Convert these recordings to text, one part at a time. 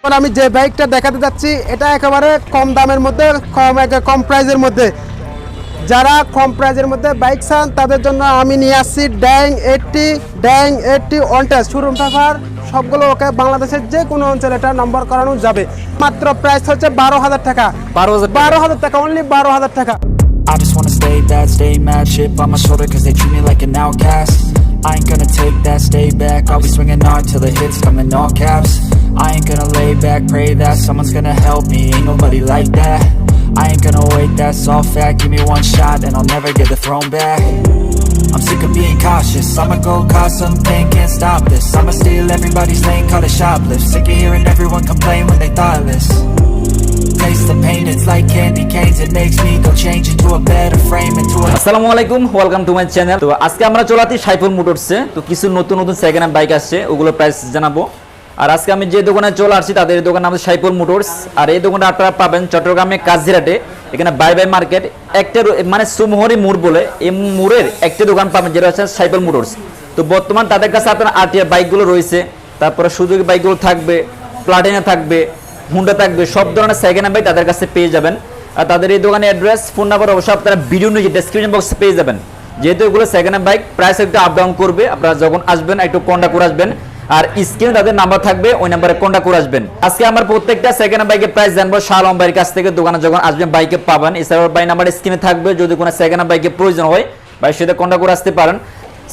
এখন আমি যে বাইকটা দেখাতে যাচ্ছি এটা একেবারে কম দামের মধ্যে কম কম প্রাইজের মধ্যে। যারা কম প্রাইজের মধ্যে বাইক চান তাদের জন্য আমি নিয়ে আসছি ড্যাং এইটটি ড্যাং এইটটি ওয়ানটেস শোরুম থাকার সবগুলো ওকে বাংলাদেশের যে কোনো অঞ্চলে এটা নম্বর করানো যাবে। মাত্র প্রাইস হচ্ছে বারো হাজার টাকা। বারো হাজার বারো হাজার টাকা অনলি বারো হাজার টাকা। I just wanna stay bad, stay mad Shit on my shoulder cause they treat me like an outcast. I ain't gonna take that, stay back. I'll be swinging hard till the hits come in all caps. I ain't gonna lay back, pray that Someone's gonna help me, ain't nobody like that I ain't gonna wait, that's all fact Give me one shot and I'll never get the throne back I'm sick of being cautious I'ma go cause something, can't stop this I'ma steal everybody's lane, call it shoplift Sick of hearing everyone complain when they thoughtless আসসালামু আলাইকুম welcome to my channel তো আজকে আমরা চলাতে সাইফুল মোটরসে তো কিছু নতুন নতুন second hand bike আসছে ওগুলো প্রাইস জানাব আর আজকে আমি যে দোকানে চলে আসছি, তাদের দোকান আমাদের সাইফুল মোটরস। আর এই দোকানটা আপনারা পাবেন চট্টগ্রামে কাজিরাটে। এখানে বাই বাই মার্কেট একটা মানে সুমহরি মোড় বলে এই মোড়ের একটা দোকান পাবেন, যেটা হচ্ছে সাইফুল মোটরস। তো বর্তমান তাদের কাছে আপনার আরটিআর বাইকগুলো রয়েছে, তারপরে সুযোগী বাইকগুলো থাকবে প্লাটিনা থাকবে হুন্ডা থাকবে, সব ধরনের সেকেন্ড হ্যান্ড বাইক তাদের কাছে পেয়ে যাবেন। আর তাদের এই দোকানের অ্যাড্রেস ফোন নাম্বার অবশ্যই আপনারা ভিডিও নিয়ে ডেসক্রিপশন বক্সে পেয়ে যাবেন। যেহেতু এগুলো সেকেন্ড হ্যান্ড বাইক প্রাইস একটু আপ ডাউন করবে, আপনারা যখন আসবেন, একটু কন্ট্যাক্ট করে আসবেন। আর স্ক্রিনে তাদের নাম্বার থাকবে ওই নাম্বারে কন্ট্যাক্ট করে আসবেন। আজকে আমার প্রত্যেকটা সেকেন্ড হ্যান্ড বাইকের প্রাইস জানব শাহ আলম ভাইয়ের কাছ থেকে দোকানে যখন আসবেন বাইকে পাবেন। এছাড়াও বাই নাম্বার স্ক্রিনে থাকবে যদি কোনো সেকেন্ড হ্যান্ড বাইকের প্রয়োজন হয় ভাইয়ের সাথে কন্ট্যাক্ট করে আসতে পারেন।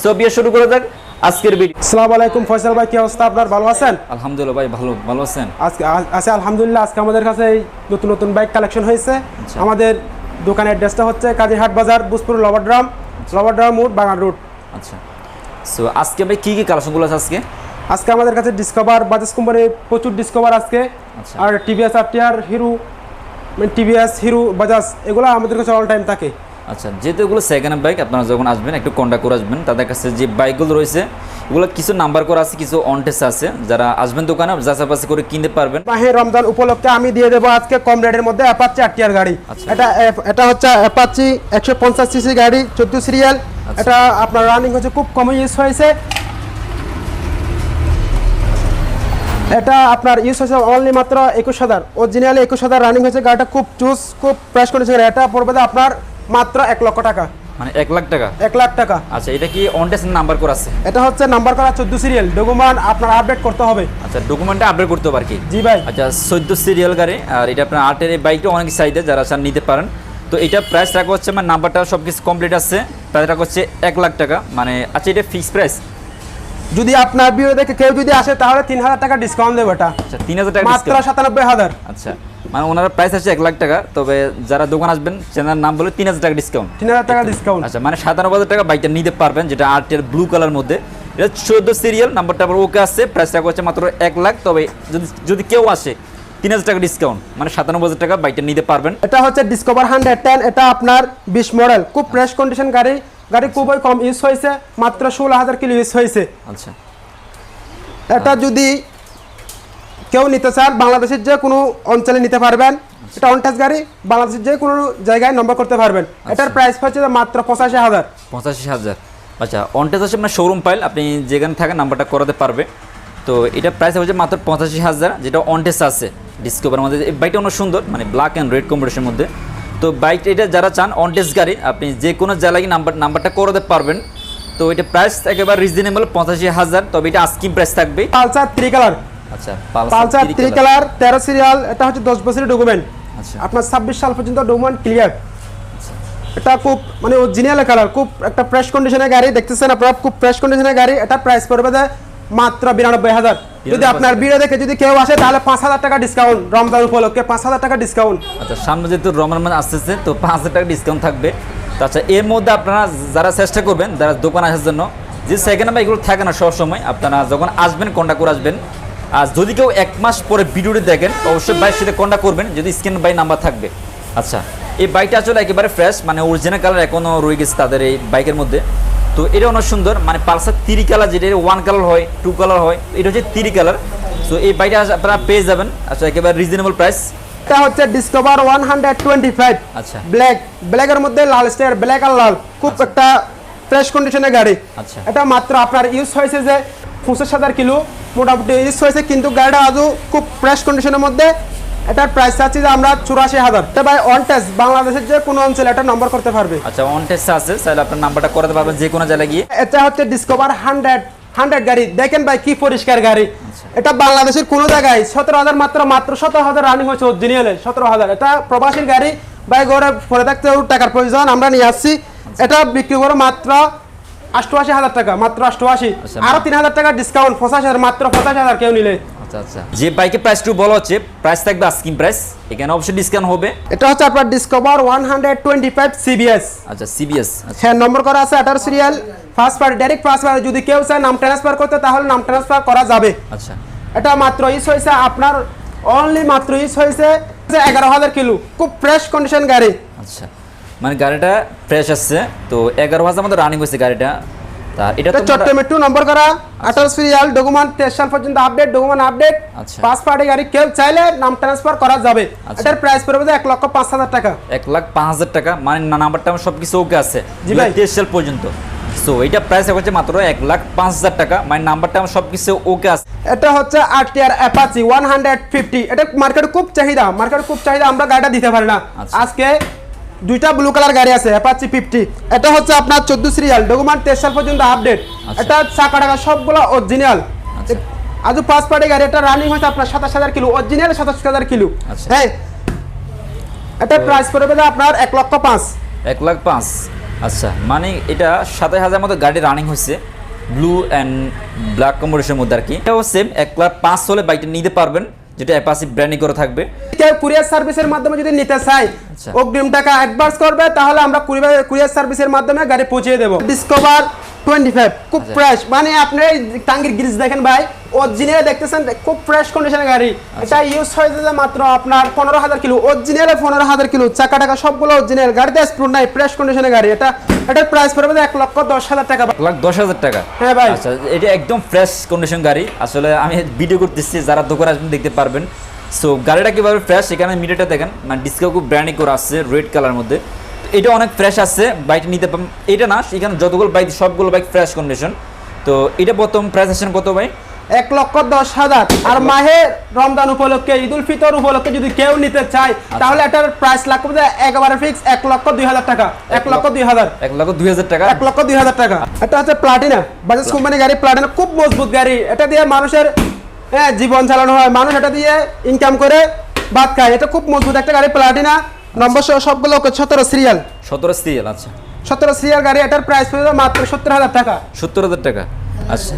সো বিয়ে শুরু করে যাক আজকের ভিডিও আসসালামু আলাইকুম ফয়সাল ভাই কি অবস্থা আপনার? ভালো আছেন? আলহামদুলিল্লাহ ভাই ভালো ভালো আছেন? আজকে আছে আলহামদুলিল্লাহ আজকে আমাদের কাছে এই নতুন নতুন বাইক কালেকশন হয়েছে। আমাদের দোকানের অ্যাড্রেসটা হচ্ছে কাজীরহাট বাজার বুসপুর লবড্রাম লবড্রাম মোড় বাগান রোড। আচ্ছা। সো আজকে ভাই কি কি কালেকশনগুলো আছে আজকে? আজকে আমাদের কাছে ডিসকভার বাজাজ কোম্পানির প্রচুর ডিসকভার আজকে। আচ্ছা। আর TVS RTR Hero TVS Hero Bajaj এগুলো আমাদের কাছে অল টাইম থাকে। আচ্ছা যেহেতু এগুলো সেকেন্ড হ্যান্ড বাইক আপনারা যখন আসবেন একটু কন্ট্যাক্ট করে আসবেন তাদের কাছে যে বাইকগুলো রয়েছে এগুলো কিছু নাম্বার করা আছে কিছু অনটেস আছে। যারা আসবেন দোকানে যাচাপাচি করে কিনতে পারবেন। মাহে রমজান উপলক্ষে আমি দিয়ে দেবো আজকে কম রেটের মধ্যে অ্যাপাচি আরটিআর গাড়ি। আচ্ছা। এটা এটা হচ্ছে অ্যাপাচি একশো পঞ্চাশ সিসি গাড়ি চোদ্দ সিরিয়াল আচ্ছা। এটা আপনার রানিং হচ্ছে খুব কম ইউজ হয়েছে। এটা আপনার ইউজ হয়েছে অনলি মাত্র একুশ হাজার। অরিজিনালি একুশ হাজার রানিং হয়েছে গাড়িটা খুব চুজ খুব প্রাইস করেছে এটা পড়বে আপনার মাত্র এক লক্ষ টাকা। মানে এক লাখ টাকা? এক লাখ টাকা। আচ্ছা এটা কি অনটেস নাম্বার করা আছে? এটা হচ্ছে নাম্বার করা চোদ্দ সিরিয়াল ডকুমেন্ট আপনার আপডেট করতে হবে। আচ্ছা ডকুমেন্টটা আপডেট করতে হবে আর কি? জি ভাই। আচ্ছা চোদ্দ সিরিয়াল গাড়ি আর এটা আপনার আটের এই বাইকটা অনেক চাহিদা যারা চান নিতে পারেন। তো এটা প্রাইস রাখা হচ্ছে আমার নাম্বারটা সব কিছু কমপ্লিট আছে। প্রাইস রাখা হচ্ছে এক লাখ টাকা। মানে আচ্ছা এটা ফিক্স প্রাইস যদি আপনার ভিডিও দেখে কেউ যদি আসে তাহলে তিন হাজার টাকা ডিসকাউন্ট দেবো এটা। আচ্ছা তিন হাজার টাকা মাত্র সাতানব্বই হাজার। আচ্ছা মানে ওনার প্রাইস আছে এক লাখ টাকা তবে যারা দোকান আসবেন চ্যানেলের নাম বলে তিন হাজার টাকা ডিসকাউন্ট তিন হাজার টাকা ডিসকাউন্ট আচ্ছা মানে সাতানব্বই হাজার টাকা বাইকটা নিতে পারবেন যেটা আর্টের ব্লু কালার মধ্যে। এটা চোদ্দ সিরিয়াল নাম্বারটা আবার ওকে আসছে প্রাইস প্রাইসটা হচ্ছে মাত্র এক লাখ তবে যদি যদি কেউ আসে তিন হাজার টাকা ডিসকাউন্ট মানে সাতানব্বই হাজার টাকা বাইকটা নিতে পারবেন। এটা হচ্ছে ডিসকভার হান্ড্রেড টেন এটা আপনার বিশ মডেল খুব ফ্রেশ কন্ডিশন গাড়ি গাড়ি খুবই কম ইউজ হয়েছে মাত্র ষোলো হাজার কিলো ইউজ হয়েছে আচ্ছা। এটা যদি কেউ নিতে চান বাংলাদেশের যে কোনো অঞ্চলে নিতে পারবেন। এটা অনটাচ গাড়ি বাংলাদেশের যে কোনো জায়গায় নম্বর করতে পারবেন। এটার প্রাইস হচ্ছে মাত্র পঁচাশি হাজার। পঁচাশি হাজার। আচ্ছা অনটেজ আছে মানে শোরুম পাইল আপনি যেখানে থাকেন নাম্বারটা করাতে পারবে। তো এটা প্রাইস হচ্ছে মাত্র পঁচাশি হাজার যেটা অনটেস আছে। ডিসকভারের মধ্যে এই বাইকটা অনেক সুন্দর মানে ব্ল্যাক অ্যান্ড রেড কম্বিনেশনের মধ্যে। তো বাইক এটা যারা চান অনটেস গাড়ি আপনি যে কোনো জায়গায় নাম্বার নাম্বারটা করাতে পারবেন। তো এটা প্রাইস একেবারে রিজনেবল পঁচাশি হাজার তবে এটা আস্কিম প্রাইস থাকবে। পালসার থ্রি কালার আচ্ছা পালসার থ্রি কালার তেরো সিরিয়াল এটা হচ্ছে দশ বছরের ডকুমেন্ট আচ্ছা। আপনার ছাব্বিশ সাল পর্যন্ত ডকুমেন্ট ক্লিয়ার এটা খুব মানে অরিজিনাল কালার খুব একটা ফ্রেশ কন্ডিশনের গাড়ি দেখতেছেন আপনারা খুব ফ্রেশ কন্ডিশনের গাড়ি এটা প্রাইস পড়বে মাত্র বিরানব্বই হাজার। যদি আপনার ভিডিও দেখে যদি কেউ আসে তাহলে পাঁচ হাজার টাকা ডিসকাউন্ট রমজান উপলক্ষে পাঁচ হাজার টাকা ডিসকাউন্ট আচ্ছা সামনে যেহেতু রমজান মাস আসতেছে তো পাঁচ হাজার টাকা ডিসকাউন্ট থাকবে। তো আচ্ছা এর মধ্যে আপনারা যারা চেষ্টা করবেন যারা দোকান আসার জন্য যে সেকেন্ড হ্যান্ড বাইকগুলো থাকে না সবসময় আপনারা যখন আসবেন কন্ট্যাক্ট করে আসবেন। আর যদি কেউ এক মাস পরে ভিডিওটি দেখেন অবশ্যই বাইকের সাথে কন্ট্যাক্ট করবেন যদি স্ক্রিন বাই নাম্বার থাকবে। আচ্ছা এই বাইকটা আসলে একেবারে ফ্রেশ মানে অরিজিনাল কালার এখনও রয়ে গেছে তাদের এই বাইকের মধ্যে। তো এটা অনেক সুন্দর মানে পালসার তিরি কালার যেটা ওয়ান কালার হয় টু কালার হয় এটা হচ্ছে তিরি কালার তো এই বাইকটা আপনারা পেয়ে যাবেন আচ্ছা একেবারে রিজনেবল প্রাইস এটা হচ্ছে Discover one hundred twenty five আচ্ছা ব্ল্যাক ব্ল্যাকের মধ্যে লাল স্টার ব্ল্যাক আর লাল খুব একটা ফ্রেশ কন্ডিশনের গাড়ি। আচ্ছা। এটা মাত্র আপনার ইউজ হয়েছে যে পঁচিশ হাজার কিলো মোটামুটি ইউজ হয়েছে কিন্তু গাড়িটা আজও খুব ফ্রেশ কন্ডিশনের মধ্যে। এটার প্রাইস চাচ্ছি যে আমরা চুরাশি হাজার। এটা ভাই অন টেস্ট বাংলাদেশের যে কোনো অঞ্চলে এটা নম্বর করতে পারবে। আচ্ছা অন টেস্ট আছে তাহলে আপনার নাম্বারটা করাতে পারবেন যে কোনো জায়গায় গিয়ে। এটা হচ্ছে ডিসকভার হান্ড্রেড হান্ড্রেড গাড়ি। দেখেন ভাই কি পরিষ্কার গাড়ি। আচ্ছা। এটা বাংলাদেশের কোনো জায়গায় সতেরো হাজার মাত্র মাত্র সতেরো হাজার রানিং হয়েছে অরিজিনালে সতেরো হাজার। এটা প্রবাসীর গাড়ি। ভাই ঘরে পরে থাকতে টাকার প্রয়োজন আমরা নিয়ে আসছি। এটা বিক্রি করে মাত্র অষ্টআশি হাজার টাকা মাত্র অষ্টআশি আচ্ছা। আরও তিন হাজার টাকা ডিসকাউন্ট পঁচাশি হাজার মাত্র পঁচাশি হাজার কেউ নিলে। আচ্ছা আচ্ছা। যে বাইকের প্রাইস টু বলা হচ্ছে প্রাইস থাকবে আস্কিং প্রাইস এখানে অবশ্যই ডিসকাউন্ট হবে। এটা হচ্ছে আপনার Discover one hundred twenty five CBS আচ্ছা সিবিএস আচ্ছা। হ্যাঁ নম্বর করা আছে আঠারো serial first party direct first party যদি কেউ চায় নাম ট্রান্সফার করতে তাহলে নাম ট্রান্সফার করা যাবে। আচ্ছা। এটা মাত্র ইস হয়েছে আপনার অনলি মাত্র ইস হয়েছে এগারো হাজার কিলো। খুব ফ্রেশ কন্ডিশন গাড়ি। আচ্ছা। মানে গাড়িটা ফ্রেশ আসছে তো এগারো হাজার মতো রানিং হয়েছে গাড়িটা। তা এটা এটা তো চট্টগ্রাম একটু নম্বর করা আঠারো সিরিয়াল ডকুমেন্ট তেইশ পর্যন্ত আপডেট ডকুমেন্ট আপডেট। পাঁচ পার্টি গাড়ি কেউ চাইলে নাম ট্রান্সফার করা যাবে। এটার প্রাইস পড়বে এক লক্ষ পাঁচ হাজার টাকা এক লাখ পাঁচ হাজার টাকা মানে না নাম্বারটা আমার সব কিছু ওকে আছে জি ভাই। তেইশ পর্যন্ত সো এটা প্রাইস হচ্ছে মাত্র এক লাখ পাঁচ হাজার টাকা মানে নাম্বারটা আমার সব কিছু ওকে আছে এটা হচ্ছে RTR Apache one hundred fifty এটা মার্কেটে খুব চাহিদা মার্কেটে খুব চাহিদা আমরা গাড়িটা দিতে পারি না আচ্ছা। আজকে দুইটা ব্লু কালার গাড়ি আছে অ্যাপাচি ফিফটি এটা হচ্ছে আপনার চোদ্দ সিরিয়াল ডকুমেন্ট তেইশ সাল পর্যন্ত আপডেট আচ্ছা। এটা চাকা টাকা সবগুলো অরিজিনাল। আজ পাঁচ পার্টি গাড়ি এটা রানিং হয়েছে আপনার সাতাশ হাজার কিলো অরিজিনাল সাতাশ হাজার কিলো আচ্ছা। হ্যাঁ এটা প্রাইস পড়বে আপনার এক লক্ষ পাঁচ এক লাখ পাঁচ আচ্ছা মানে এটা সাতাশ হাজার মতো গাড়ি রানিং হয়েছে ব্লু অ্যান্ড ব্ল্যাক কম্বিনেশনের মধ্যে আর কি এটাও সেম এক লাখ পাঁচ হলে বাইকটা নিতে পারবেন যেটা অ্যাপাসি ব্র্যান্ডিং করে থাকবে কেউ কুরিয়ার সার্ভিসের মাধ্যমে যদি নিতে চাই। অগ্রিম টাকা অ্যাডভান্স করবে তাহলে আমরা কুরিয়ার সার্ভিসের মাধ্যমে গাড়ি পৌঁছে দেবো। ডিসকভার টোয়েন্টি ফাইভ খুব আচ্ছা। ফ্রেশ মানে আপনি এই টাঙ্গির গ্রিজ দেখেন ভাই অরিজিনাল দেখতেছেন খুব ফ্রেশ কন্ডিশনের গাড়ি। আচ্ছা। এটা ইউজ হয়েছে মাত্র আপনার পনেরো হাজার কিলো। অরিজিনাল পনেরো হাজার কিলো। চাকা টাকা সবগুলো অরিজিনাল গাড়িতে স্প্রুট নাই ফ্রেশ কন্ডিশনের গাড়ি। এটা এটার প্রাইস পড়বে এক লক্ষ দশ হাজার টাকা। লাখ দশ হাজার টাকা। হ্যাঁ ভাই। আচ্ছা এটা একদম ফ্রেশ কন্ডিশন গাড়ি। আসলে আমি ভিডিও করতেছি যারা দোকানে আসবেন দেখতে পারবেন। সো গাড়িটা কীভাবে ফ্রেশ এখানে মিটারটা দেখেন। মানে ডিসকাউ খুব ব্র্যান্ডিং করে আসছে রেড কালার মধ্যে। এটা অনেক ফ্রেশ আসছে বাইকটা নিতে এটা না এখানে যতগুলো বাইক সবগুলো বাইক ফ্রেশ কন্ডিশন তো এটা প্রথম প্রাইস আসছেন কত ভাই? এক লক্ষ দশ হাজার। আর মাহে রমজান উপলক্ষে ঈদ উল ফিতর উপলক্ষে যদি কেউ নিতে চায় আচ্ছা। তাহলে এটার প্রাইস লাগবে একেবারে ফিক্স এক লক্ষ দুই হাজার টাকা। এক লক্ষ দুই হাজার। এক লক্ষ দুই হাজার টাকা। এক লক্ষ দুই হাজার টাকা। এটা হচ্ছে প্লাটিনা বাজাজ কোম্পানি গাড়ি প্লাটিনা খুব মজবুত গাড়ি। এটা দিয়ে মানুষের হ্যাঁ জীবন চালানো হয়। মানুষ এটা দিয়ে ইনকাম করে ভাত খায়। এটা খুব মজবুত একটা গাড়ি প্লাটিনা। নম্বর সবগুলো সতেরো সিরিয়াল সতেরো সিএল আচ্ছা। সতেরো সিরিয়াল গাড়ি এটার প্রাইস পড়বে মাত্র সত্তর হাজার টাকা। সত্তর হাজার টাকা? আচ্ছা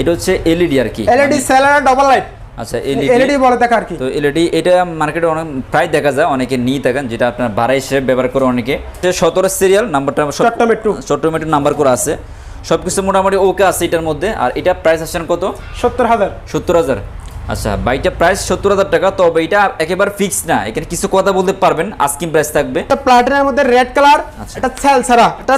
এটা হচ্ছে এলইডি আর কি। এলইডি সেলার ডবল লাইট আচ্ছা এলইডি এলইডি বলে দেখা আর কি। তো এলইডি এটা মার্কেটে অনেক প্রায় দেখা যায় অনেকে নিয়ে থাকেন যেটা আপনার ভাড়া হিসেবে ব্যবহার করে অনেকে। সতেরো সিরিয়াল নাম্বারটা চট্টমেট্রো। চট্টমেট্রো নাম্বার করে আছে। সব কিছু মোটামুটি ওকে আছে এটার মধ্যে। আর এটা প্রাইস আসছেন কত? সত্তর হাজার। সত্তর হাজার। আচ্ছা বাইটা প্রাইস সত্তর হাজার টাকা তবে এটা একেবারে ফিক্স না। এখানে কিছু কথা বলতে পারবেন আস্কিং প্রাইস থাকবে। এটা প্লাটিনার মধ্যে রেড কালার আচ্ছা। এটা সেল সারা এটা।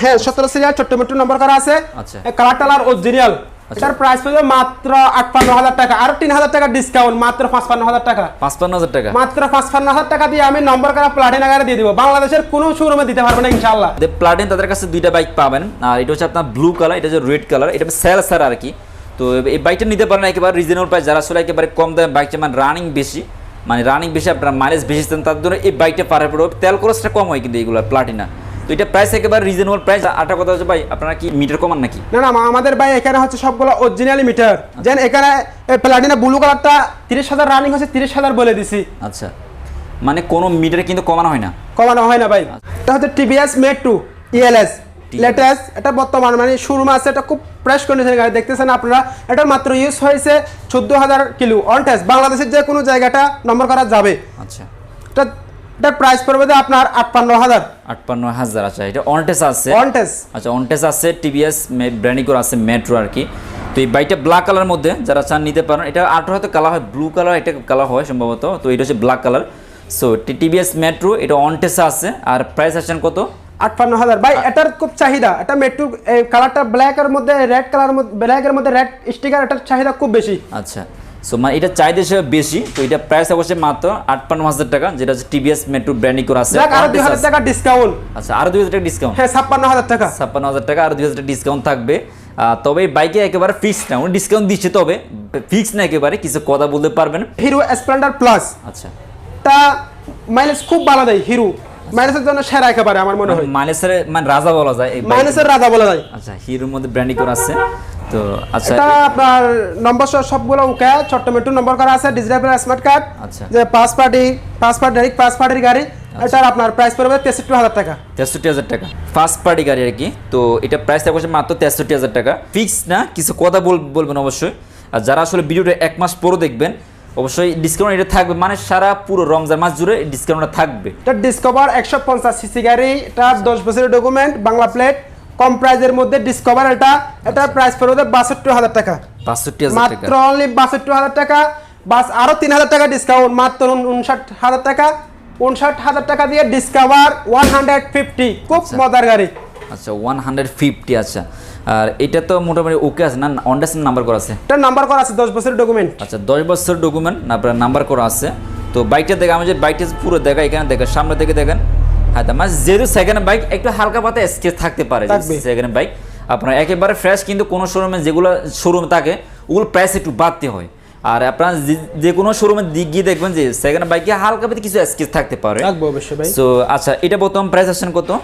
হ্যাঁ সতেরো সিরিয়াল ছোট্ট মোট্ট নম্বর করা আছে। আচ্ছা। কালার টালার অরিজিনাল এটার প্রাইস মাত্র আটপান্ন হাজার টাকা। আর তিন হাজার টাকা ডিসকাউন্ট মাত্র পাঁচপান্ন হাজার টাকা। পাঁচপান্ন হাজার টাকা? মাত্র পাঁচপান্ন হাজার টাকা দিয়ে আমি নম্বর করা প্লাটিনা দিয়ে দিব। বাংলাদেশের কোনো শোরুমে দিতে পারবে না ইনশাল্লাহ প্লাটিন তাদের কাছে দুইটা বাইক পাবেন। আর এটা হচ্ছে আপনার ব্লু কালার এটা হচ্ছে রেড কালার এটা সেল স্যার আর কি। তো এই বাইকটা নিতে পারেন একেবারে রিজনেবল প্রাইস যারা আসলে একেবারে কম দামে বাইক মানে রানিং বেশি মানে রানিং বেশি আপনার মাইলেজ বেশি দেন তার জন্য এই বাইকটা পারে পড়বে। তেল খরচটা কম হয় কিন্তু এইগুলো প্লাটিনা তো এটা প্রাইস একেবারে রিজনেবল প্রাইস আটা কথা হচ্ছে ভাই আপনারা কি মিটার কমান নাকি? না না আমাদের ভাই এখানে হচ্ছে সবগুলো অরিজিনাল মিটার যেন এখানে প্লাটিনা ব্লু কালারটা তিরিশ হাজার রানিং হচ্ছে তিরিশ হাজার বলে দিছি। আচ্ছা। মানে কোনো মিটারে কিন্তু কমানো হয় না? কমানো হয় না ভাই। এটা হচ্ছে TVS Metro ELS latest এটা বর্তমান মানে শোরুম আছে এটা খুব ফ্রেশ কন্ডিশনের গাড়ি দেখতেছেন আপনারা এটা মাত্র ইউজ হয়েছে চোদ্দ হাজার কিলো। অন টেস্ট বাংলাদেশের যে কোনো জায়গাটা নম্বর করা যাবে। আচ্ছা। এটা এটার প্রাইস পড়বে আপনার আটপান্ন হাজার। আটপান্ন হাজার আচ্ছা এটা অনটেস আছে। অন টেস্ট আচ্ছা অনটেস আছে টিভিএস ব্র্যান্ডিকোর আছে মেট্রো আর কি। তো এই বাইকটা ব্ল্যাক কালার মধ্যে যারা চান নিতে পারেন এটা আঠারো হয়তো কালার হয় ব্লু কালার এটা কালার হয় সম্ভবত তো এটা হচ্ছে black colour so TVS Metro এটা অনটেসে আছে আর প্রাইস আসছেন কত? আটপান্ন হাজার। ভাই এটার খুব চাহিদা এটা মেট্রু কালারটা ব্ল্যাকের মধ্যে রেড কালার ব্ল্যাকের মধ্যে রেড স্টিকার এটার চাহিদা খুব বেশি। আচ্ছা। সো মানে এটা চাহিদা হিসেবে বেশি তো এটা প্রাইস অবশ্যই মাত্র আটপান্ন হাজার টাকা যেটা হচ্ছে টিভিএস মেট্রো ব্র্যান্ডিকোর আছে যাক আরও দুই হাজার টাকা ডিসকাউন্ট আচ্ছা আরও দুই হাজার টাকা ডিসকাউন্ট হ্যাঁ ছাপ্পান্ন হাজার টাকা। ছাপ্পান্ন হাজার টাকা আর দুই হাজার টাকা ডিসকাউন্ট থাকবে। তবে এই বাইকে একেবারে ফিক্স না উনি ডিসকাউন্ট দিচ্ছে তবে ফিক্স না একেবারে কিছু কথা বলতে পারবেন। হিরো স্প্লেন্ডার প্লাস আচ্ছা। তা মাইলেজ খুব ভালো দেয় হিরো মাইলেজের জন্য সেরা একেবারে আমার মনে হয়। মাইলেসের মানে রাজা বলা যায় মাইলেজের রাজা বলা যায়। আচ্ছা হিরোর মধ্যে ব্র্যান্ডিং করা আছে। তো আচ্ছা এটা আপনার নম্বর সহ সবগুলো ওকে ছোট্ট মেট্রো নম্বর করা আছে ডিজিটাল স্মার্ট কার্ড আচ্ছা। যে পাঁচ পার্টি পাঁচ পার্টি ডাইরেক্ট পাঁচ পার্টির গাড়ি এটার আপনার প্রাইস পড়বে তেষট্টি হাজার টাকা। তেষট্টি হাজার টাকা। ফার্স্ট পার্টি গাড়ি আর কি। তো এটা প্রাইস থাকবে মাত্র তেষট্টি হাজার টাকা। ফিক্স না কিছু কথা বল বলবেন অবশ্যই। আর যারা আসলে ভিডিওটা এক মাস পরে দেখবেন অবশ্যই ডিসকাউন্ট এটা থাকবে। মানে সারা পুরো রমজান মাস জুড়ে ডিসকাউন্টটা থাকবে। এটা ডিসকভার একশো পঞ্চাশ সিসি গাড়ি এটা দশ বছরের ডকুমেন্ট বাংলা প্লেট কম প্রাইজের মধ্যে ডিসকভার এটা এটার প্রাইস পড়বে বাষট্টি হাজার টাকা। বাষট্টি মাত্র অনলি বাষট্টি হাজার টাকা বাস আরও তিন হাজার টাকা ডিসকাউন্ট মাত্র উন- উনষাট হাজার টাকা। উনষাট হাজার টাকা দিয়ে ডিসকভার ওয়ান হান্ড্রেড ফিফটি খুব মজার গাড়ি। আচ্ছা ওয়ান হান্ড্রেড ফিফটি আচ্ছা। আর এটা তো মোটামুটি ওকে আছে না? অনডাসন নাম্বার করা আছে? এটার নাম্বার করা আছে দশ বছরের ডকুমেন্ট আচ্ছা দশ বছর ডকুমেন্ট আপনার নাম্বার করা আছে। তো বাইকটা দেখে আমি যে বাইকটা পুরো দেখা এখানে দেখেন সামনে থেকে দেখেন। তার মানে যেহেতু সেকেন্ড বাইক একটু হালকা পাতা স্কেচ থাকতে পারে সেকেন্ড বাইক আপনার একেবারে ফ্রেশ কিন্তু কোনো শোরুমে যেগুলো শোরুম থাকে ওগুলো প্রাইস একটু বাড়তে হয়। আর আপনার যে- কোনো শোরুমে দিক গিয়ে দেখবেন যে সেকেন্ড বাইকে হালকা পাতে কিছু স্কেচ থাকতে পারে। রাখব অবশ্যই ভাই। সো আচ্ছা এটা প্রথম প্রাইস আসছেন কত?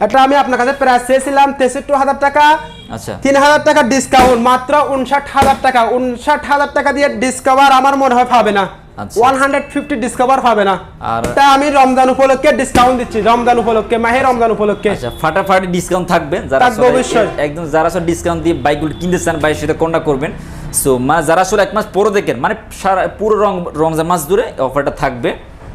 এটা আমি আপনার কাছে প্রাইস চেয়েছিলাম তেষট্টি হাজার টাকা। আচ্ছা। তিন হাজার টাকা ডিসকাউন্ট মাত্র উনষাট হাজার টাকা। উনষাট হাজার টাকা দিয়ে ডিসকাভার আমার মনে হয় পাবে না। আচ্ছা। ওয়ান হান্ড্রেড ফিফটি ডিসকাভার পাবে না। আর- তা আমি রমজান উপলক্ষে ডিসকাউন্ট দিচ্ছি রমজান উপলক্ষে মাহে রমজান উপলক্ষে। আচ্ছা ফাটাফাটি ডিসকাউন্ট থাকবে যারা একদম যারা আসলে ডিসকাউন্ট দিয়ে বাইকগুলো কিনতে চান বাইকের সাথে কন্ট্যাক্ট করবেন। সো মানে যারা আসলে এক মাস পরে দেখেন মানে সারা পুরো রং রমজান মাস জুড়ে অফারটা থাকবে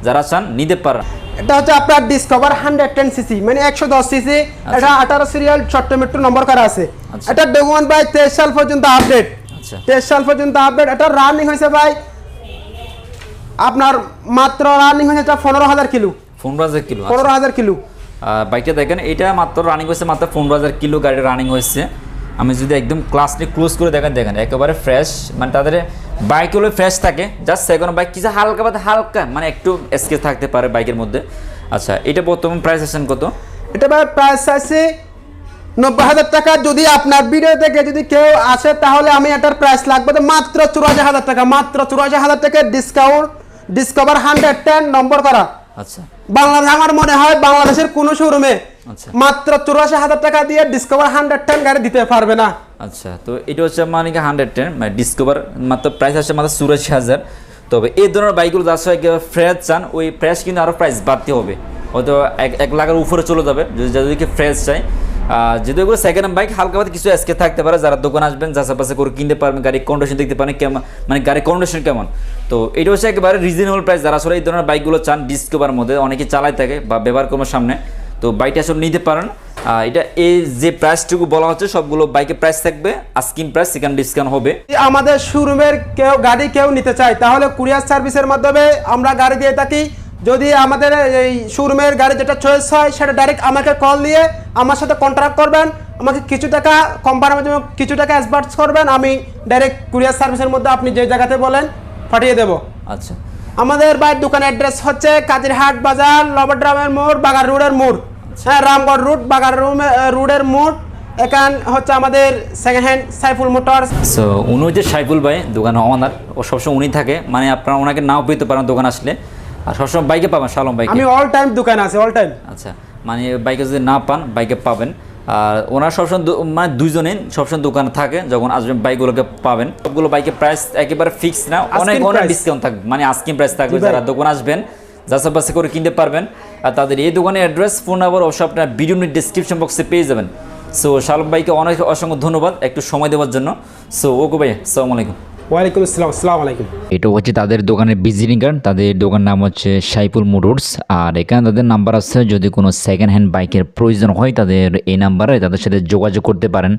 যারা চান নিতে পারেন। এটা হচ্ছে আপনার ডিসকভার হান্ড্রেড টেন সিসি মানে একশো দশ সিসি এটা আঠারো সিরিয়াল চট্ট মেট্রো নম্বর করা আছে। আচ্ছা। এটা ডকুমেন্ট ভাই তেইশ সাল পর্যন্ত আপডেট আচ্ছা। তেইশ সাল পর্যন্ত আপডেট এটা রানিং হয়েছে ভাই আপনার মাত্র রানিং হয়েছে এটা পনেরো হাজার কিলো। পনেরো হাজার কিলো আচ্ছা। পনেরো হাজার কিলো। বাইকটা দেখেন এটা মাত্র রানিং হয়েছে মাত্র পনেরো হাজার কিলো গাড়ি রানিং হয়েছে। আমি যদি একদম ক্লাসটি ক্লোজ করে দেখেন দেখেন একেবারে ফ্রেশ মানে তাদের বাইকগুলো ফ্রেশ থাকে। জাস্ট সেকেন্ড বাইক কিছু হালকা পাতে হালকা মানে একটু স্কেচ থাকতে পারে বাইকের মধ্যে। আচ্ছা এটা বর্তমান প্রাইস আছেন কত? এটা ভাই প্রাইস আছে নব্বই হাজার টাকা। যদি আপনার ভিডিও থেকে যদি কেউ আসে তাহলে আমি এটার প্রাইস লাগবে মাত্র চুরাশি হাজার টাকা মাত্র চুরাশি হাজার টাকা discount Discover hundred ten number করা। আচ্ছা। বাংলাদেশ আমার মনে হয় বাংলাদেশের কোনো শোরুমে আচ্ছা। মাত্র চুরাশি হাজার টাকা দিয়ে ডিসকভার হান্ড্রেড টেন গাড়ি দিতে পারবে না। আচ্ছা তো এটা হচ্ছে মানে কি হান্ড্রেড টেন মানে ডিসকভার মাত্র প্রাইস আছে মাত্র চুরাশি হাজার। তবে এই ধরনের বাইকগুলো যার সবাই ফ্রেশ চান ওই ফ্রেশ কিন্তু আরও প্রাইস বাড়তে হবে। হয়তো এক এক লাখের উপরে চলে যাবে যদি যদি কি ফ্রেশ চাই। যদি ওগুলো সেকেন্ড হ্যান্ড বাইক হালকা পাতে কিছু এসকে থাকতে পারে, যারা দোকান আসবেন যাচাপাশে করে কিনতে পারবেন, গাড়ির কন্ডিশন দেখতে পারেন, কেমন মানে গাড়ির কন্ডিশন কেমন। তো এটা হচ্ছে একেবারে রিজনেবল প্রাইস যারা আসলে এই ধরনের বাইকগুলো চান ডিসকভার মধ্যে, অনেকে চালাই থাকে বা ব্যবহার করার সামনে, তো বাইকটা আসলে নিতে পারেন। এটা এই যে প্রাইসটুকু বলা হচ্ছে, সবগুলো বাইকের প্রাইস থাকবে আস্কিং প্রাইস সেখানে ডিসকাউন্ট হবে। আমাদের শোরুমের কেউ, গাড়ি কেউ নিতে চায়, তাহলে কুরিয়ার সার্ভিসের মাধ্যমে আমরা গাড়ি দিয়ে থাকি। যদি আমাদের এই শোরুমের গাড়ি যেটা চয়েস হয় সেটা ডাইরেক্ট আমাকে কল দিয়ে আমার সাথে কন্ট্রাক্ট করবেন আমাকে কিছু টাকা কোম্পানির মাধ্যমে কিছু টাকা অ্যাডভান্স করবেন আমি ডাইরেক্ট কুরিয়ার সার্ভিসের মধ্যে আপনি যে জায়গাতে বলেন পাঠিয়ে দেবো। আচ্ছা। আমাদের বাইর দোকান অ্যাড্রেস হচ্ছে কাজিরহাট বাজার লবড্রামের মোড় বাগার রোডের মোড়। হ্যাঁ রামগড় রুট বাগার রুমে- রোডের মোড়। এখান হচ্ছে আমাদের second hand Saiful Motors. So উনি হচ্ছে সাইফুল ভাই দোকান ওনার ও সবসময় উনি থাকে। মানে আপনারা ওনাকে নাও পেতে পারেন দোকান আসলে। আর সবসময় বাইকে পাবেন শালম বাইকে। আমি অল টাইম দোকানে আছি অল টাইম আচ্ছা মানে বাইকে যদি না পান বাইকে পাবেন। আর ওনার সবসময় মানে দুইজনেই সবসময় দোকানে থাকে যখন আসবেন বাইকগুলোকে পাবেন। সবগুলো বাইকের প্রাইস একেবারে ফিক্স না অনেক অনেক ডিসকাউন্ট থাকবে মানে আস্কিং প্রাইস থাকবে যারা দোকান আসবেন যাচাই বাসে করে কিনতে পারবেন। আর তাদের এই দোকানের অ্যাড্রেস ফোন নাম্বার অবশ্যই আপনার ভিডিও ডিসক্রিপশন বক্সে পেয়ে যাবেন। সো শালম ভাইকে অনেক অসংখ্য ধন্যবাদ একটু সময় দেওয়ার জন্য। সো ওকে ভাই আসসালামু আলাইকুম। ওয়ালাইকুম আসসালাম, আসসালামু আলাইকুম। এটা হচ্ছে তাদের দোকানের ভিজিটিং কার্ড তাদের দোকান নাম হচ্ছে সাইফুল মোটরস আর এখানে তাদের নাম্বার আছে, যদি কোনো সেকেন্ড হ্যান্ড বাইকের প্রয়োজন হয়, তাদের এই নাম্বারে তাদের সাথে যোগাযোগ করতে পারেন।